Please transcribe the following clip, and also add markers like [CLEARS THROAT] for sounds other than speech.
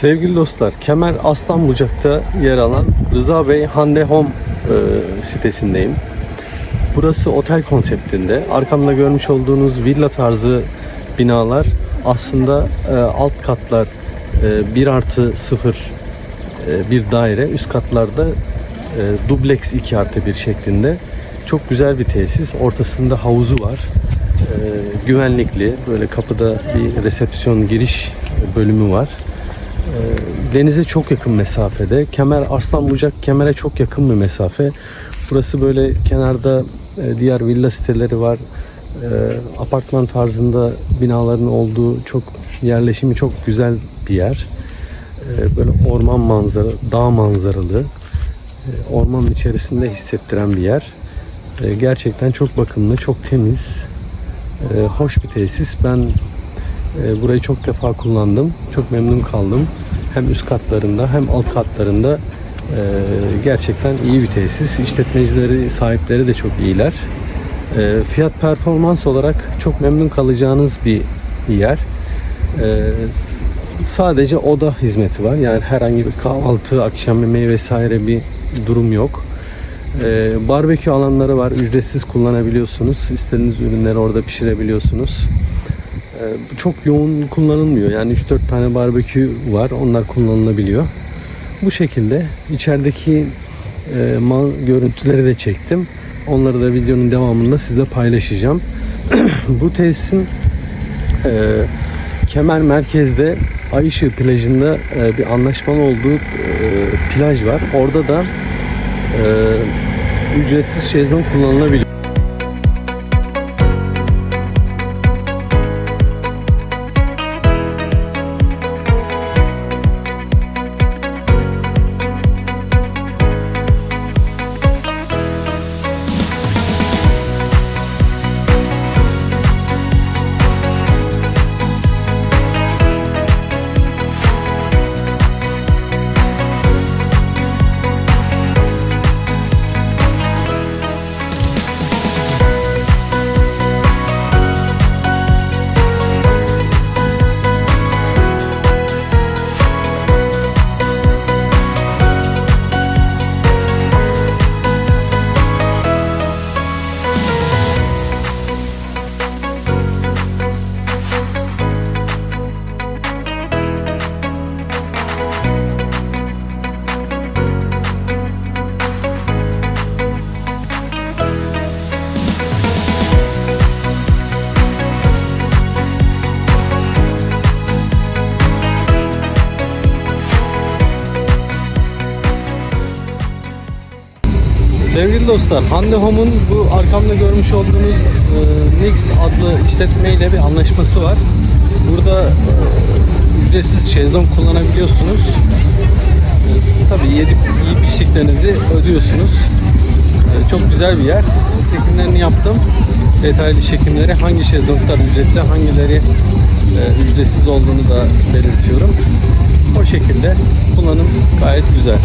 Sevgili dostlar, Kemer Aslanbucak'ta yer alan Rıza Bey Hande Home e, sitesindeyim. Burası otel konseptinde. Arkamda görmüş olduğunuz villa tarzı binalar aslında e, alt katlar e, 1 artı 0 e, bir daire. Üst katlarda e, dubleks 2 artı 1 şeklinde. Çok güzel bir tesis. Ortasında havuzu var. E, güvenlikli. Böyle kapıda bir resepsiyon giriş bölümü var. E, Denize çok yakın mesafede. Kemer Arslanbucak Kemer'e çok yakın bir mesafe. Burası böyle kenarda e, diğer villa siteleri var. E, apartman tarzında binaların olduğu çok yerleşimi çok güzel bir yer. E, böyle orman manzara, dağ manzaralı, e, ormanın içerisinde hissettiren bir yer. E, gerçekten çok bakımlı, çok temiz, e, hoş bir tesis. Ben e, burayı çok defa kullandım, çok memnun kaldım. Hem üst katlarında hem alt katlarında e, gerçekten iyi bir tesis. İşletmecileri, sahipleri de çok iyiler. E, fiyat performans olarak çok memnun kalacağınız bir yer. E, sadece oda hizmeti var. Yani herhangi bir kahvaltı, akşam yemeği vesaire bir durum yok. Ee, barbekü alanları var. Ücretsiz kullanabiliyorsunuz. İstediğiniz ürünleri orada pişirebiliyorsunuz. Ee, çok yoğun kullanılmıyor. Yani 3-4 tane barbekü var. Onlar kullanılabiliyor. Bu şekilde içerideki e, mal görüntüleri de çektim. Onları da videonun devamında sizle paylaşacağım. [CLEARS THROAT] bu tesisin e, Kemer merkezde Ayşe plajında e, bir anlaşmalı olduğu e, plaj var. Orada da e, ücretsiz şezlong kullanılabiliyor. Sevgili dostlar, Hande Home'un bu arkamda görmüş olduğunuz e, Nix adlı işletmeyle bir anlaşması var. Burada e, ücretsiz şezlong kullanabiliyorsunuz. E, tabii yedi, yiyip içtiklerinizi ödüyorsunuz. E, çok güzel bir yer. Çekimlerini yaptım. Detaylı çekimleri hangi şezlonglar ücretli, hangileri e, ücretsiz olduğunu da belirtiyorum. O şekilde kullanım gayet güzel.